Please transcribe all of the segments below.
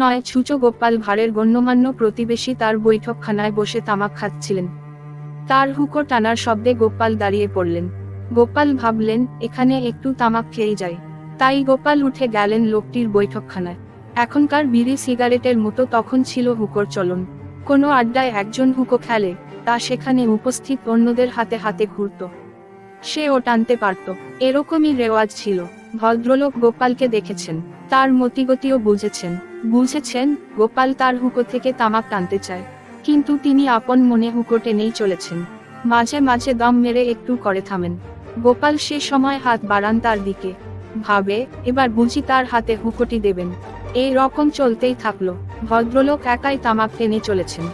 নয় ছুচো গোপাল ভাড়ের গণ্যমান্য প্রতিবেশী তার বৈঠকখানায় বসে তামাক খাচ্ছিলেন। তার হুকো টানার শব্দে গোপাল দাঁড়িয়ে পড়লেন। গোপাল ভাবলেন, এখানে একটু তামাক খেয়েই যায় তাই গোপাল উঠে গেলেন লোকটির বৈঠকখানায়। এখনকার বিড়ি সিগারেটের মতো তখন ছিল হুকোর চলন। কোনো আড্ডায় একজন হুকো খেলে, তা সেখানে উপস্থিত অন্যদের হাতে হাতে ঘুরত। সে ও টানতে পারত। এরকমই রেওয়াজ ছিল। ভদ্রলোক গোপালকে দেখেছেন। তার মতিগতিও বুঝেছেন। বুঝেছেন, গোপাল তার হুকো থেকে তামাক টানতে চায়। কিন্তু তিনি আপন মনে হুকো টেনেই চলেছেন। মাঝে মাঝে দম মেরে একটু করে থামেন। গোপাল সে সময় হাত বাড়ান তার দিকে। ভাবে, এবার বুঝি তার হাতে হুকোটি দেবেন। এই রকম চলতেই থাকল। ভদ্রলোক একাই তামাক টেনে চলেছেন।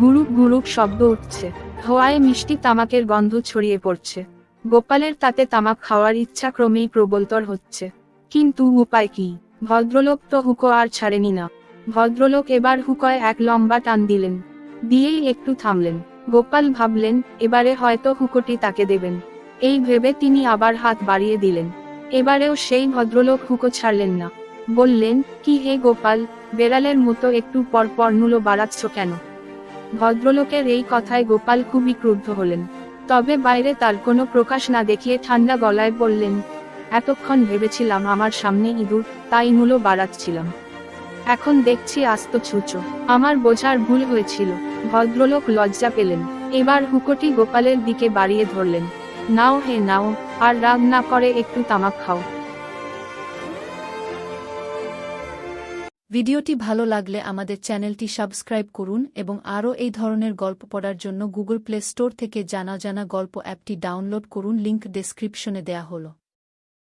গুরুপ গুরুপ শব্দ উঠছে। ধোয়ায় মিষ্টি তামাকের গন্ধ ছড়িয়ে পড়ছে। গোপালের তাতে তামাক খাওয়ার ইচ্ছা ক্রমেই প্রবলতর হচ্ছে। কিন্তু উপায় কি? ভদ্রলোক তো হুকো আর ছাড়েনি না। ভদ্রলোক এবার হুকয় এক লম্বা টান দিলেন। দিয়েই একটু থামলেন। গোপাল ভাবলেন, এবারে হয়তো হুকোটি তাকে দেবেন। এই ভেবে তিনি আবার হাত বাড়িয়ে দিলেন। এবারেও সেই ভদ্রলোক হুকো ছাড়লেন না। বললেন, কি হে গোপাল, বেড়ালের মতো একটু পর পর নুলো বাড়াচ্ছ কেন? ভদ্রলোকের এই কথায় গোপাল খুবই ক্রুদ্ধ হলেন। তবে বাইরে তার কোনো প্রকাশ না দেখিয়ে ঠান্ডা গলায় বললেন, এতক্ষণ ভেবেছিলাম আমার সামনে ইঁদুর, তাই মূলো বাড়াচ্ছিলাম। এখন দেখছি আস্ত ছুচো। আমার বোঝার ভুল হয়েছিল। ভদ্রলোক লজ্জা পেলেন। এবার হুকোটি গোপালের দিকে বাড়িয়ে ধরলেন। নাও হে নাও, আর রাগ না করে একটু তামাক খাও। ভিডিওটি ভালো লাগলে আমাদের চ্যানেলটি সাবস্ক্রাইব করুন এবং আরও এই ধরনের গল্প পড়ার জন্য গুগল প্লে স্টোর থেকে জানা জানা গল্প অ্যাপটি ডাউনলোড করুন। লিংক ডেসক্রিপশনে দেয়া হলো।